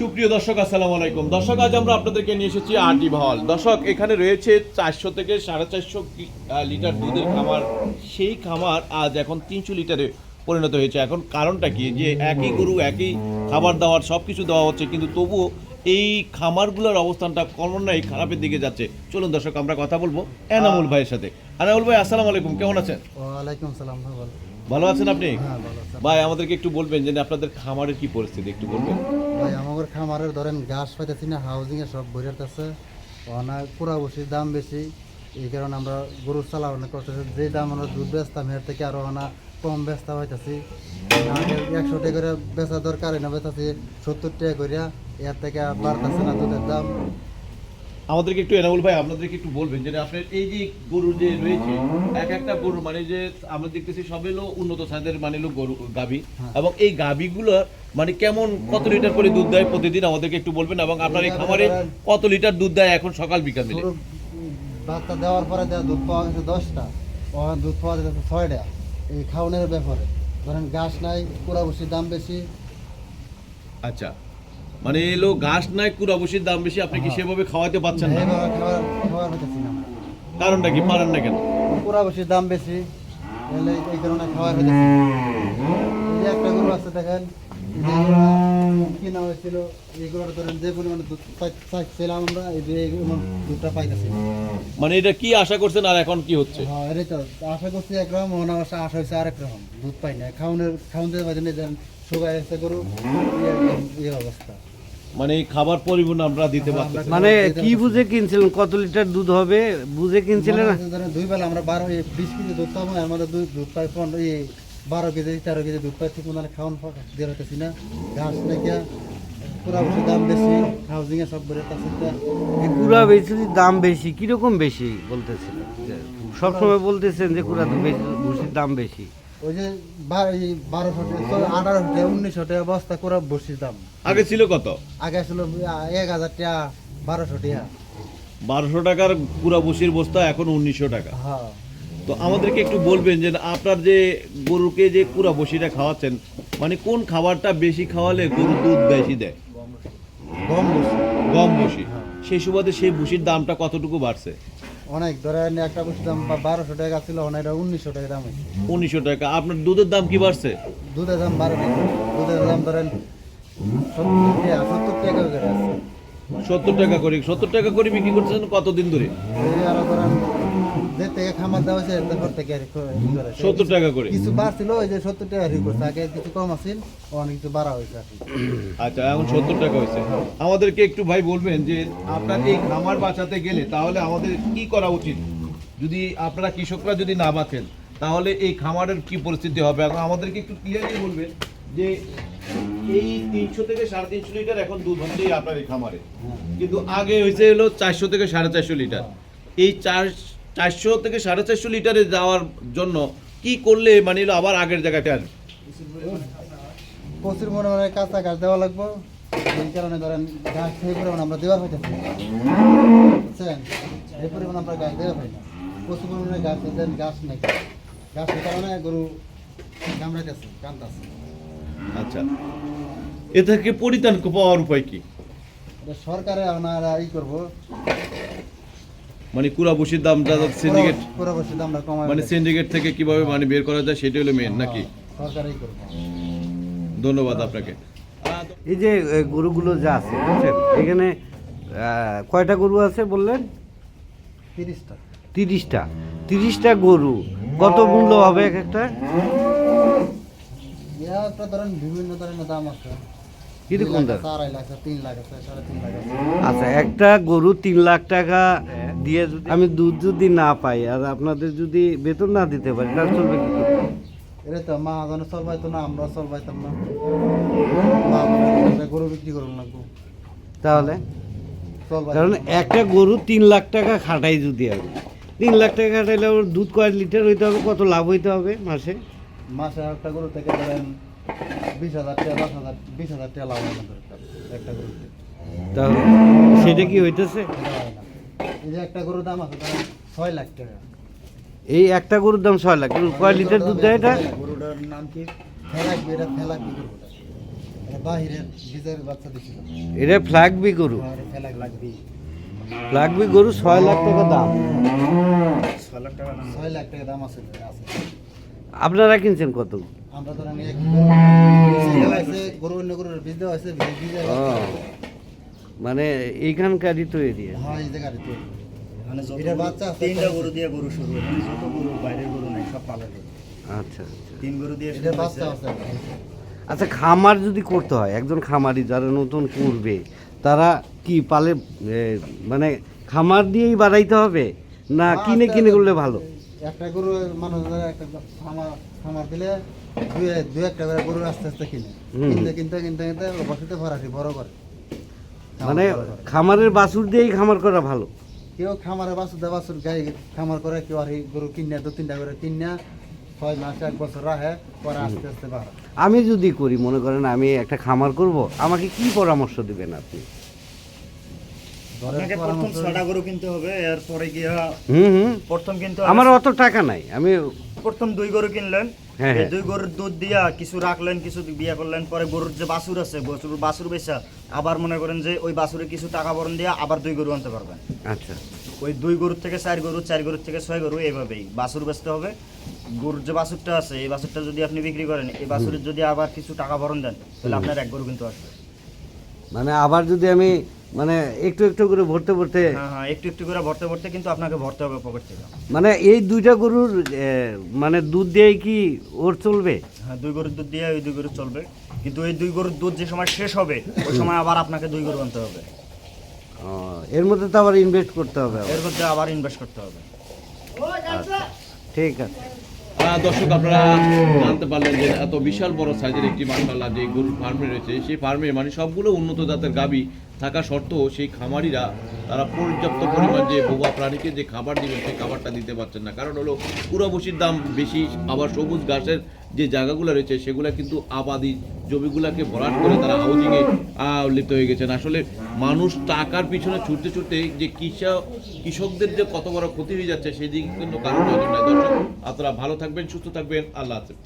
সুপ্রিয় দর্শক আসসালামু আলাইকুম। দর্শক আজ আমরা আপনাদেরকে নিয়ে এসেছি আরটি হল দর্শক এখানে রয়েছে চারশো থেকে সাড়ে চারশো লিটার দুধের খামার। সেই খামার আজ এখন তিনশো লিটারে পরিণত হয়েছে। এখন কারণটা কি? যে একই গরু একই খাবার দাবার সব কিছু দেওয়া হচ্ছে কিন্তু তবুও এই খামারগুলোর অবস্থানটা ক্রমান্বয়ে খারাপের দিকে যাচ্ছে। চলুন দর্শক আমরা কথা বলব এনামুল ভাইয়ের সাথে। এনামুল ভাই আসসালামু আলাইকুম কেমন আছেন? ওয়ালাইকুম সালাম ভালো ভালো আছেন আপনি? হ্যাঁ ভালো ভাই আমাদেরকে একটু বলবেন যে আপনাদের খামারের কি পরিস্থিতি একটু বলবেন। ভাই খামারের ধরেন ঘাস পাইতেছি না হাউজিংয়ে সব ভরিয়াতেছে অনেক পুরা বসির দাম বেশি। এই কারণে আমরা গরু চালানো করতেছি। যে দাম আমরা দুধ বেচতাম, এর থেকে আরও অনেক কম বেচতা হইতেছি। একশো টাকা করে বেচা দরকার না, বেচাছি সত্তর টাকা করিয়া এর থেকে বাড়তেছে না দুধের দাম। আমাদেরকে একটু এনামুল ভাই আপনাদেরকে একটু বলবেন যে আপনার এই যে গরু যে রয়েছে এক একটা গরু মানে যে আমরা দেখতেছি সব হলো উন্নত সাইজের মানে হলো গরু গাবি হ্যাঁ। এবং এই গাবিগুলো মানে কেমন কত লিটার করে দুধ দেয় প্রতিদিন? আমাদেরকে একটু বলবেন এবং আপনার এই খামারে কত লিটার দুধ দেয় এখন সকাল বিকাল? মিলে বাচ্চা দেওয়ার পরে দুধ পাওয়া গেছে দশটা দুধ পাওয়া যাচ্ছে ছয়টা এই খাওয়ানোর ব্যাপারে। ধরেন ঘাস নাই বসির দাম বেশি। আচ্ছা। মানে এলো ঘাস নাই কুড়াবসির দাম বেশি আপনি কি সেভাবে খাওয়াতে পারছেন না? কারণটা কি? পারেন না কেন? দাম বেশি এই কারণে খাওয়ার একটা গরু আছে দেখেন হয়েছিল ধরেন যে পরিমাণে দুধ চাইছিলাম আমরা এই যে দুধটা পাইতেছি। মানে এটা কি আশা করছেন আর এখন কি হচ্ছে? হ্যাঁ তো। আশা করছি একরকম মনে আশা আশা হয়েছে আরেক রকম। দুধ পাই না খাওয়ানোর এসে গরু একদম এই অবস্থা। মানে এই খাবার পরিমাণ আমরা দিতে পারতেছি মানে কি বুঝে কিনছিলেন? কত লিটার দুধ হবে? বুঝে কিনছিলেন? মনে দুই বেলা আমরা বারো বিশ কেজি দুধ পাবো আমাদের দুধ দুধ পাই পনেরো বারো কেজি তেরো কেজি দুধ পাই ঠিক মতো খাওয়ান দিয়ে হইতেছি না। ঘাস নাকিয়া পুরা বছর দাম বেশি হাউজিং এ সব বেড়ে এই কুড়া বেশি দাম বেশি কীরকম বেশি বলতেছিলেন সবসময় বলতেছেন যে কুড়া তো বেশি ভুসির দাম বেশি। ওই যে টাকা আঠারোশো টাকা উনিশশো টাকা বস্তা করে বসির দাম আগে ছিল কত? আগে এক হাজার টাকা বারোশো টাকা বারোশো টাকার পুরা বসির বস্তা এখন উনিশশো টাকা। হ্যাঁ। তো আমাদেরকে একটু বলবেন যে আপনার যে গরুকে যে পুরা বসিটা খাওয়াচ্ছেন মানে কোন খাবারটা বেশি খাওয়ালে গরু দুধ বেশি দেয়? গম বসি। গম বসি। সেই সুবাদে সেই ভুসির দামটা কতটুকু বাড়ছে? অনেক ধরেন একটা বসির দাম বারোশো টাকা ছিল অনেক উনিশশো টাকা দাম উনিশশো টাকা। আপনার দুধের দাম কি বাড়ছে? দুধের দাম বারো দুধের দাম ধরেন সত্তর টাকা সত্তর টাকা করে সত্তর টাকা করে সত্তর টাকা করে বিক্রি করছেন কতদিন ধরে? আরও ধরেন যে থেকে খামার দেওয়া হয়েছে তারপর থেকে আর করে। সত্তর টাকা করে? কিছু বাড়ছিল ওই যে সত্তর টাকা রি করছে আগে কিছু কম আছিল অনেক কিছু বাড়া হয়েছে আচ্ছা এখন সত্তর টাকা হয়েছে। আমাদেরকে একটু ভাই বলবেন যে আপনার এই খামার বাঁচাতে গেলে তাহলে আমাদের কি করা উচিত? যদি আপনারা কৃষকরা যদি না বাঁচেন তাহলে এই খামারের কি পরিস্থিতি হবে? এখন আমাদেরকে একটু ক্লিয়ারলি বলবেন যে এই তিনশো থেকে সাড়ে তিনশো লিটার এখন দুধ হচ্ছে আপনার এই খামারে। কিন্তু আগে হয়েছে হলো চারশো থেকে সাড়ে চারশো লিটার। এই চার চারশো থেকে সাড়ে চারশো লিটারে যাওয়ার জন্য কি করলে মানে আবার আগের জায়গাটা আসবে প্রচুর মনে মনে কাঁচা ঘাস দেওয়া লাগবো। এই কারণে ধরেন ঘাস সেই পরিমাণ আমরা দেওয়া হইতেছে বুঝছেন? এই পরিমাণ আমরা ঘাস দেওয়া হয় না। প্রচুর পরিমাণে ঘাস দেন ঘাস নেই। ঘাসের কারণে গরু কামড়াইতেছে কান্দাছে আচ্ছা। এ থেকে পরিত্রাণ পাওয়ার উপায় কি? সরকারে আপনারা ই করব। মানে কুড়া বসির দাম যা সিন্ডিকেট পরবর্তী দামটা কমায় মানে সিন্ডিকেট থেকে কীভাবে মানে বের করা যায় সেটা হলো মেন নাকি? সরকারই করব। ধন্যবাদ আপনাকে। এই যে গরুগুলো যা আছে বুঝছেন? এখানে কয়টা গরু আছে বললেন? তিরিশটা। তিরিশটা। তিরিশটা গরু কত মূল্য হবে এক একটা? ইয়া একটা ধরেন বিভিন্ন ধরনের দাম আছে। কীরকম দাম। আছে, আড়াই লাখ আছে তিন লাখ সাড়ে তিন লাখ আচ্ছা একটা গরু তিন লাখ টাকা দিয়ে যদি আমি দুধ যদি না পাই আর আপনাদের যদি বেতন না দিতে পারি তাহলে চলবে কি করে? এটা তো মাহাজনে চলবাইতো না আমরা চলবাইতাম না। মা- গরু বিক্রি করুন লাগবো তাহলে? কারণ একটা গরু তিন লাখ টাকা খাটাই যদি আমি তিন লাখ টাকা খাটাইলে ওর দুধ কয় লিটার হইতে হবে কত লাভ হইতে হবে মাসে? মাসে একটা গরু থেকে ধরেন বিশ হাজার টাকা দশ হাজার বিশ হাজার টাকা লাভ একটা গরু তাহলে সেটা কি হইতেছে? এই যে একটা গরুর দাম আছে ছয় লাখ টাকা। এই একটা গরুর দাম ছয় লাখ। কিন্তু কয় লিটার দুধ দেয় এটা? গরুটার নাম কি? ফেলাক এটা ফেলাক গরুটা। এটা বাহিরের বীজের বাচ্চা দিছিল এটা ফ্ল্যাগবি গরু। আর ফেলা লাগবে ফ্ল্যাগবি গরু ছয় লাখ টাকা দাম। ছয় লাখ টাকা দাম। ছয় লাখ টাকা দাম আছে আছে। আপনারা কিনছেন কত? আমরা ধরেন এক গরু অন্য গরুর বীজ দেওয়া হয়েছে বীজের মানে এইখানকারই তো এরিয়া হ্যাঁ এই মানে যত বাচ্চা তিনটা গরু দিয়ে গরু শুরু হয় যত গরু বাইরের গরু নাই সব পালা গরু। আচ্ছা আচ্ছা। তিন গরু দিয়ে শুরু বাচ্চা আছে আচ্ছা খামার যদি করতে হয় একজন খামারি যারা নতুন করবে তারা কি পালে মানে খামার দিয়েই বাড়াইতে হবে? না কিনে কিনে করলে ভালো? একটা গরু মানুষ একটা খামার খামার দিলে দুই দুই একটা করে গরু আস্তে আস্তে কিনে। কিনতে কিনতে কিনতে কিনতে বসতে ভরাটি বড় করে। মানে খামারের বাছুর দিয়েই খামার করা ভালো? কেউ খামারে বাছুর দেয় বাছুর গাই খামার করে কেউ আর গরু কিনে দু তিনটা করে কিনে ছয় মাস এক বছর রাখে পরে আস্তে আস্তে বাড়ে। আমি যদি করি মনে করেন আমি একটা খামার করব আমাকে কি পরামর্শ দিবেন আপনি? আপনাকে প্রথম ছটা গরু কিনতে হবে এরপরে গিয়া হুম হুম। প্রথম কিন্তু আমার অত টাকা নাই আমি প্রথম দুই গরু কিনলেন হ্যাঁ, এই হ্যাঁ। দুই গরুর দুধ দিয়া কিছু রাখলেন কিছু বিয়ে করলেন পরে গরুর যে বাছুর আছে বাছুর বাছুর বেচা আবার মনে করেন যে ওই বাছুরে কিছু টাকা বরণ দিয়ে আবার দুই গরু আনতে পারবেন। আচ্ছা। ওই দুই গরুর থেকে চার গরু চার গরুর থেকে ছয় গরু এইভাবেই বাছুর বেচতে হবে। গরুর যে বাছুরটা আছে এই বাছুরটা যদি আপনি বিক্রি করেন এই বাছুরের যদি আবার কিছু টাকা ভরণ দেন তাহলে আপনার এক গরু কিন্তু আসবে। মানে আবার যদি আমি মানে একটু একটু করে ভরতে ভরতে হ্যাঁ হ্যাঁ একটু একটু করে ভরতে ভরতে কিন্তু আপনাকে ভরতে হবে পকেট থেকে। মানে এই দুইটা গরুর মানে দুধ দিয়েই কি ওর চলবে? হ্যাঁ দুই গরুর দুধ দিয়ে ওই দুই গরু চলবে। কিন্তু এই দুই গরুর দুধ যে সময় শেষ হবে ওই সময় আবার আপনাকে দুই গরু আনতে হবে। এর মধ্যে তো আবার ইনভেস্ট করতে হবে এর মধ্যে আবার ইনভেস্ট করতে হবে। ঠিক আছে। দর্শক আপনারা জানতে পারলেন যে এত বিশাল বড় সাইজের একটি মাসাল্লাহ যে গরুর ফার্মে রয়েছে সেই ফার্মে মানে সবগুলো উন্নত জাতের গাবি থাকা সত্ত্বেও সেই খামারিরা তারা পর্যাপ্ত পরিমাণ যে বোবা প্রাণীকে যে খাবার দিবেন সেই খাবারটা দিতে পারছেন না। কারণ হলো পুরো বসির দাম বেশি আবার সবুজ ঘাসের যে জায়গাগুলো রয়েছে, সেগুলো কিন্তু আবাদি জমিগুলোকে ভরাট করে তারা হাউজিংয়ে লিপ্ত হয়ে গেছেন। আসলে মানুষ টাকার পিছনে ছুটতে ছুটতে যে কৃষক কৃষকদের যে কত বড় ক্ষতি হয়ে যাচ্ছে সেই দিকে কিন্তু কারণ নয় দর্শক, আপনারা ভালো থাকবেন, সুস্থ থাকবেন। আল্লাহ হাফেজ।